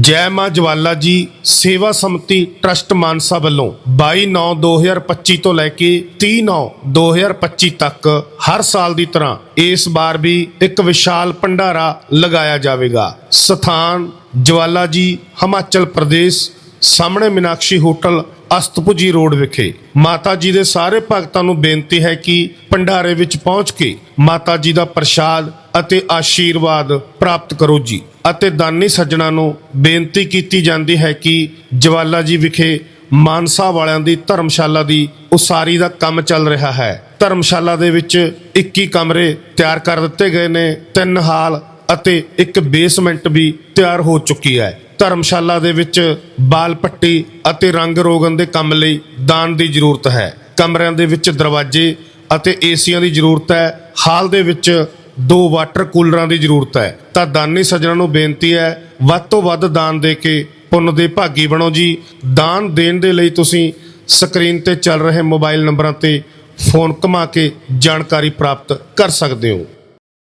ਜੈ ਮਾਂ ਜਵਾਲਾ ਜੀ, ਸੇਵਾ ਸਮਿਤੀ ਟਰਸਟ ਮਾਨਸਾ ਵੱਲੋਂ 22/9/2025 ਤੋਂ ਲੈ ਕੇ 30/9/2025 ਤੱਕ ਹਰ ਸਾਲ ਦੀ ਤਰ੍ਹਾਂ ਇਸ ਵਾਰ ਵੀ ਇੱਕ ਵਿਸ਼ਾਲ ਭੰਡਾਰਾ ਲਗਾਇਆ ਜਾਵੇਗਾ। ਸਥਾਨ ਜਵਾਲਾ ਜੀ, ਹਿਮਾਚਲ ਪ੍ਰਦੇਸ਼, ਸਾਹਮਣੇ ਮੀਨਾਕਸ਼ੀ ਹੋਟਲ, ਅਸਤਪੁਜੀ ਰੋਡ ਵਿਖੇ। ਮਾਤਾ ਜੀ ਦੇ ਸਾਰੇ ਭਗਤਾਂ ਨੂੰ ਬੇਨਤੀ ਹੈ ਕਿ ਭੰਡਾਰੇ ਵਿੱਚ ਪਹੁੰਚ ਕੇ ਮਾਤਾ ਜੀ ਦਾ ਪ੍ਰਸ਼ਾਦ ਅਤੇ ਆਸ਼ੀਰਵਾਦ ਪ੍ਰਾਪਤ ਕਰੋ ਜੀ। ਅਤੇ ਦਾਨੀ ਸੱਜਣਾ ਨੂੰ ਬੇਨਤੀ ਕੀਤੀ ਜਾਂਦੀ ਹੈ ਕਿ ਜਵਾਲਾ ਜੀ ਵਿਖੇ ਮਾਨਸਾ ਵਾਲਿਆਂ ਦੀ ਧਰਮਸ਼ਾਲਾ ਦੀ ਉਸਾਰੀ ਦਾ ਕੰਮ ਚੱਲ ਰਿਹਾ ਹੈ। ਧਰਮਸ਼ਾਲਾ ਦੇ ਵਿੱਚ 21 ਕਮਰੇ ਤਿਆਰ ਕਰ ਦਿੱਤੇ ਗਏ ਨੇ, ਤਿੰਨ ਹਾਲ ਅਤੇ ਇੱਕ ਬੇਸਮੈਂਟ ਵੀ ਤਿਆਰ ਹੋ ਚੁੱਕੀ ਹੈ। ਧਰਮਸ਼ਾਲਾ ਦੇ ਵਿੱਚ ਬਾਲ ਪੱਟੀ ਅਤੇ ਰੰਗ ਰੋਗਨ ਦੇ ਕੰਮ ਲਈ ਦਾਨ ਦੀ ਜ਼ਰੂਰਤ ਹੈ। ਕਮਰਿਆਂ ਦੇ ਵਿੱਚ ਦਰਵਾਜ਼ੇ ਅਤੇ ਏਸੀਆਂ ਦੀ ਜ਼ਰੂਰਤ ਹੈ। ਹਾਲ ਦੇ ਵਿੱਚ ਦੋ ਵਾਟਰ ਕੂਲਰਾਂ ਦੀ ਜ਼ਰੂਰਤ ਹੈ। ਤਾਂ ਦਾਨੀ ਸੱਜਣਾ ਨੂੰ ਬੇਨਤੀ ਹੈ, ਵੱਧ ਤੋਂ ਵੱਧ ਦਾਨ ਦੇ ਕੇ ਪੁੰਨ ਦੇ ਭਾਗੀ ਬਣੋ ਜੀ। ਦਾਨ ਦੇਣ ਦੇ ਲਈ ਤੁਸੀਂ ਸਕਰੀਨ ਤੇ ਚੱਲ ਰਹੇ ਮੋਬਾਈਲ ਨੰਬਰਾਂ ਤੇ ਫੋਨ ਘੁਮਾ ਕੇ ਜਾਣਕਾਰੀ ਪ੍ਰਾਪਤ ਕਰ ਸਕਦੇ ਹੋ।